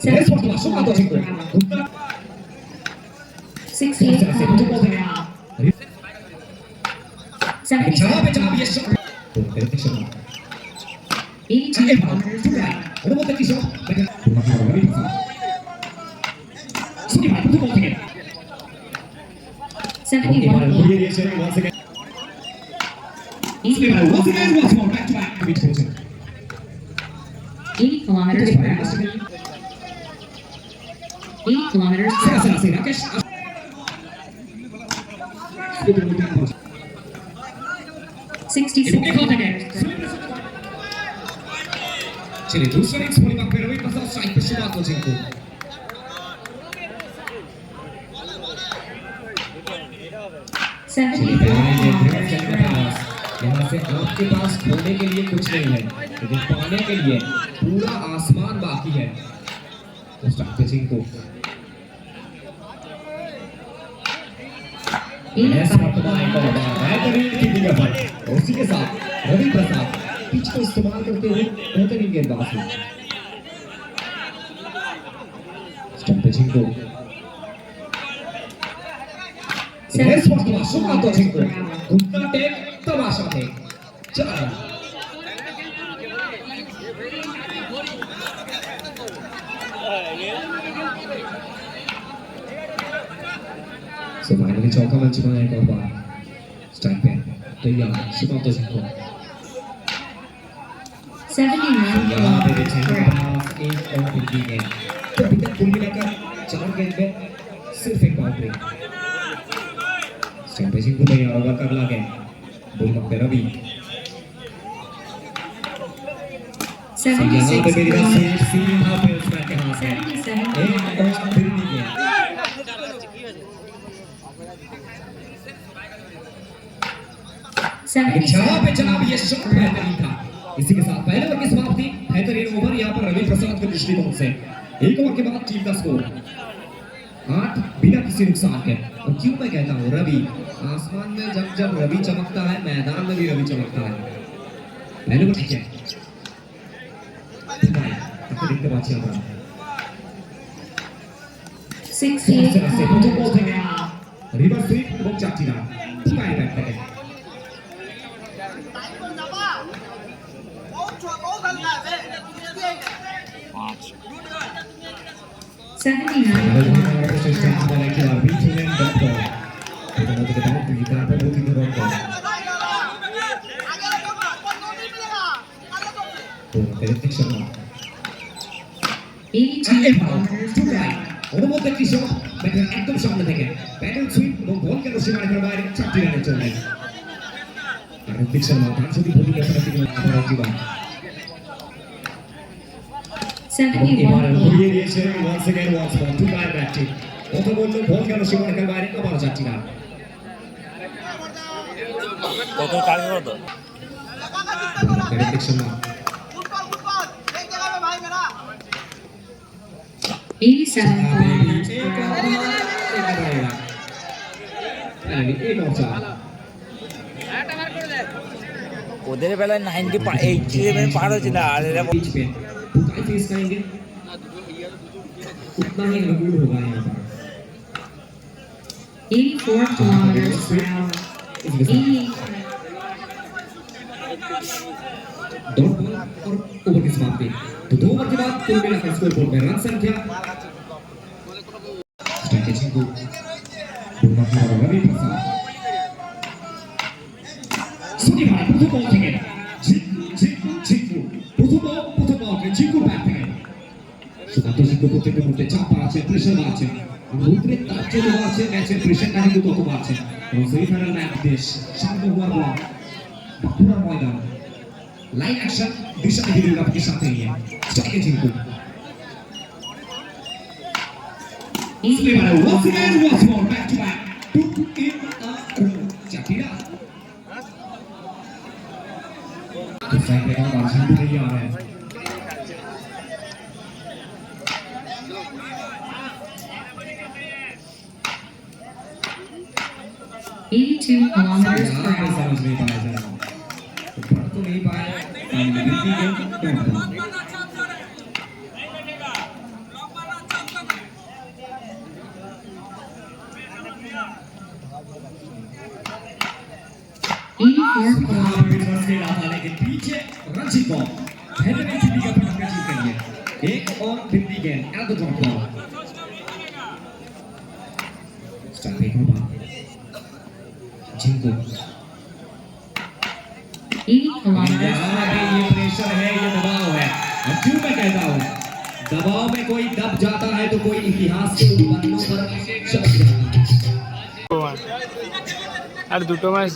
Six years old. Seventy seven. Eighty kilometers to right. Seventy one. Once again, once again, once more. 8 kilometers. Sıra sıra sıra. Akış. Czyli dłuższy ręcz, Polimak Perły, Mazowsza i Pyszymato, dziękuję. यहाँ से आपके पास खोने के लिए कुछ नहीं है लेकिन पाने के लिए पूरा आसमान बाकी है तो स्टार्ट पिचिंग को 85 बेहतरीन कीपिंग एफर्ट और उसी के साथ रवि प्रसाद पिच को इस्तेमाल करते हुए बेहतरीन गेंदबाज हैं स्टंप पिचिंग को Next one to Sumato Chinko. Gupta take Tamasha take चला ဆိုပါဒီကြောက်ကမှချမရဲ့ကောက်ပါစတိုင်ပင်တေးရစပတ်တဲ့ကော79 यहाँ पे देखेंगे एक और कुंडी गेंद तो अभी तक कुल मिलाकर चार गेंद में सिर्फ़ एक इसी के साथ पहले की समाप्ति बेहतरीन तो ओवर यहाँ पर रवि प्रसाद के दृष्टिकोण से। एक ओवर के बाद टीम का स्कोर। आठ बिना किसी नुकसान के। और क्यों मैं कहता हूँ रवि आसमान में जब जब रवि चमकता है मैदान में भी रवि चमकता है। पहले ओवर ठीक है। देखते है থেকে. রিভার্স সুইপ এবং চারটি রান ঠিক আছে ব্যাট থেকে79 kilometers per hour. একদম 82 kilometers per hour. সামনে থেকে এবং এবার 71 ঘুরিয়ে kilometers দিয়েছে ওয়ান্স এগেইন ওয়ান্স মোর টু গায় ব্যাটটি কথা বলল বল কেন? সীমারেখার বাইরে আবার চারটি রান কত কাজ কত ঋত্বিক শর্মা ওদের বেলায় নাইনটি এইটটি সেভেন পার হয়েছিল আর এরা बीच पे पुकाई फेस करेंगे उतना ही अनुकूल होगा यहाँ पर 84 kilometers per hour. इसके साथ 88 डॉट बॉल और ओवर की समाप्ति तो दो ओवर के बाद कुल मिलाकर स्कोर बोर्ड में रन संख्या स्ट्राइकिंग को আপনারা অনেক পছন্দ সুনিভাই প্রথম বল থেকে জিকু জিকু জিকু প্রথম বল প্রথম বল জিকু ব্যাট থেকে সুকান্ত জিকু প্রত্যেকটা মুহূর্তে চাপা আছে প্রেশার আছে রুদ্রে তার জন্য আছে ম্যাচের প্রেশারটা কিন্তু তত বাড়ছে এবং সেমিফাইনাল ম্যাচ দেশ সামনে হওয়ার পর বাঁকুড়ার ময়দান লাইন অ্যাকশন দিশা গিরিল আপনাকে সাথে নিয়ে স্টকে Jiku Muslim and once again, once more, back to back. two in a row चपीरा तो साइड पे का बादशाह भी नहीं आ रहा है 82 kilometers per यहाँ पे hour. समझ नहीं पाया जरा तो पढ़ तो नहीं पाया फाइनली विनती गेम डॉट बॉल पहले में सिटी का पटक अचीव करिए एक और बिंदी गेंद at the drop ball start एक और बात जिंको 80 kilometers per यहाँ पे hour. ये प्रेशर है ये दबाव है और क्यों मैं कहता हूँ दबाव में कोई दब जाता है तो कोई इतिहास के उन पन्नों पर छप जाता है আর দুটো ম্যাচ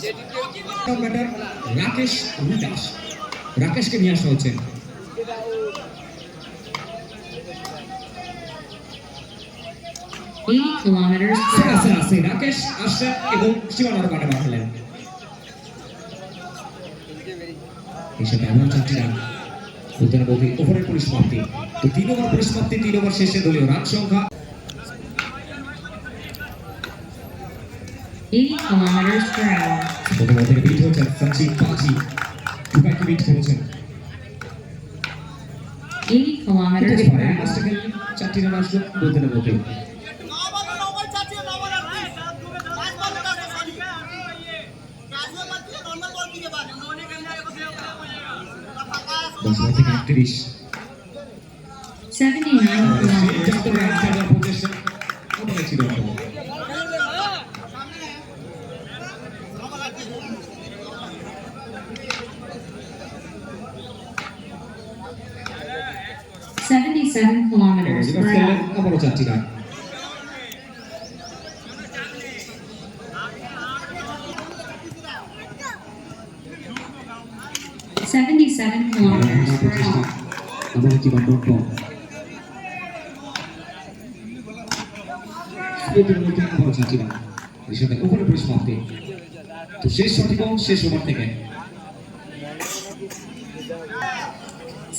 ব্যাটার রাকেশ বিকাশ রাকেশকে নিয়ে আসা হচ্ছে Eighty kilometers per সেরা. সেরা সেই রাকেশ আসছেন এবং সীমানার কাটে পাঠালেন হিসেবে এমন চারটি রান। বলতে ওভারের পরিসমাপ্তি তো তিন ওভার পরিসমাপ্তি তিন ওভার শেষে দলীয় রান সংখ্যা। kilometers per hour. প্রথম থেকে বিট হয়েছেন সঞ্চিত পাজি। দুবাইকে বিট করেছেন। 80 kilometers per hour. Seventy-nine kilometers per hour. আবারও চারটি run Seventy-seven kilometers per hour. স্পোর্টের মধ্যে আবারও চারটি রান এর সাথে ওভারের পরিসমাপ্তি তো শেষ সঠিক শেষ ওভার থেকে।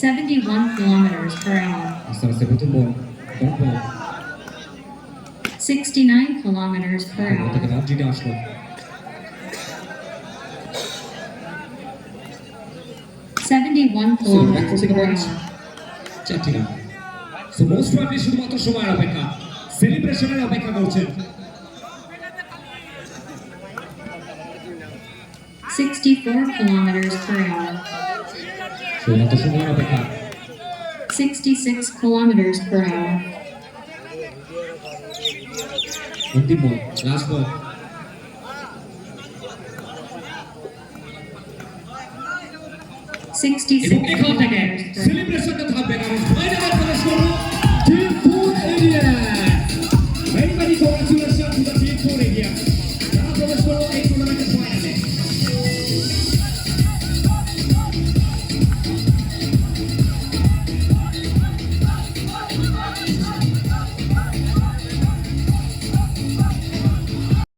Seventy-one kilometers per hour. আস্তে আস্তে প্রথম ball dot ball Sixty-nine kilometers per hour. Run জিতে আসলো Seventy-one kilometers per hour. চারটি রান সো মোস্ট প্রবাবলি শুধুমাত্র সময়ের অপেক্ষা সেলিব্রেশনের অপেক্ষা করছেন Sixty-four kilometers per hour. শুধুমাত্র সময়ের অপেক্ষা 66 kilometers per hour. 24. Last one. Sixty-six. Celebration